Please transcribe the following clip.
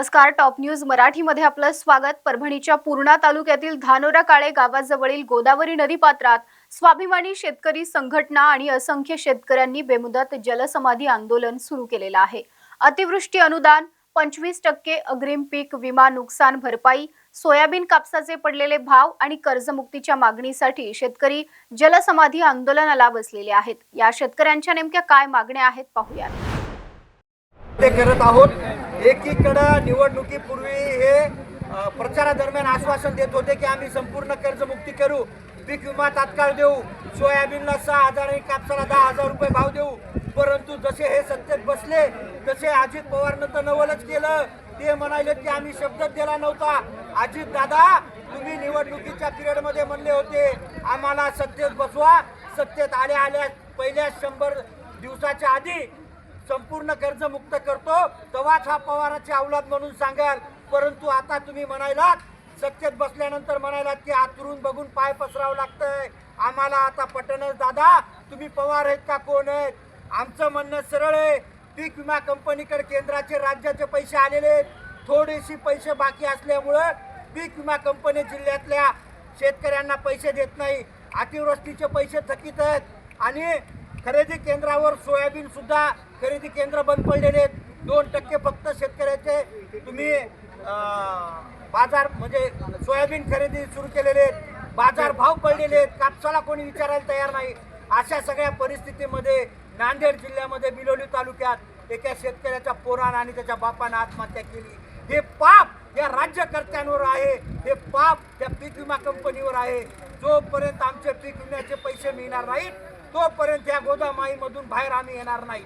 नमस्कार top news मराठीमध्ये आपलं स्वागत. परभणीच्या पूर्णा तालुक्यातील धानोरा काळे गावाजवळील गोदावरी नदीपात्रात स्वाभिमानी शेतकरी संघटना आणि असंख्य शेतकऱ्यांनी बेमुदत जलसमाधी आंदोलन सुरू केलेलं आहे. अतिवृष्टी अनुदान पंचवीस टक्के अग्रिम पीक विमा नुकसान भरपाई सोयाबीन कापसाचे पडलेले भाव आणि कर्जमुक्तीच्या मागणीसाठी शेतकरी जलसमाधी आंदोलनाला बसलेले आहेत. या शेतकऱ्यांच्या नेमक्या काय मागण्या आहेत पाहूयात. ते करत आहोत. एकीकडं निवडणुकीपूर्वी हे प्रचारादरम्यान आश्वासन देत होते की आम्ही संपूर्ण कर्जमुक्ती करू. पीक विमा तात्काळ देऊ. सोयाबीनला सहा हजार आणि कापसाला दहा हजार रुपये भाव देऊ. परंतु जसे हे सत्तेत बसले तसे अजित पवारनं तर नवलच केलं. ते म्हणाले की आम्ही शब्दच दिला नव्हता. अजित दादा तुम्ही निवडणुकीच्या पिरियडमध्ये म्हणले होते आम्हाला सत्तेत बसवा. सत्तेत आल्या आल्या पहिल्या शंभर दिवसाच्या आधी संपूर्ण कर्ज मुक्त करतो तेव्हाच हा पवाराचे अवलाद म्हणून सांगाल. परंतु आता तुम्ही म्हणायलात सत्तेत बसल्यानंतर म्हणायलात की आतरून बघून पाय पसरावं लागतंय. आम्हाला आता पटणच दादा तुम्ही पवार आहेत का कोण आहेत? आमचं म्हणणं सरळ आहे. पीक विमा कंपनीकडे केंद्राचे राज्याचे पैसे आलेले आहेत. थोडेसे पैसे बाकी असल्यामुळं पीक विमा कंपनी जिल्ह्यातल्या शेतकऱ्यांना पैसे देत नाही. अतिवृष्टीचे पैसे थकीत आहेत. आणि खरेदी केंद्रावर सोयाबीनसुद्धा खरेदी केंद्र बंद पडलेले आहेत. दोन टक्के फक्त शेतकऱ्याचे तुम्ही बाजार म्हणजे सोयाबीन खरेदी सुरू केलेले आहेत. बाजार भाव पडलेले आहेत. कापसाला कोणी विचारायला तयार नाही. अशा सगळ्या परिस्थितीमध्ये नांदेड जिल्ह्यामध्ये बिलोली तालुक्यात एका शेतकऱ्याच्या पोरानं आणि त्याच्या बापानं आत्महत्या केली. हे पाप या राज्यकर्त्यांवर आहे. हे पाप त्या पीक विमा कंपनीवर आहे. जोपर्यंत आमचे पीक विम्याचे पैसे मिळणार नाहीत तोपर्यंत या गोदामाईमधून बाहेर आम्ही येणार नाही.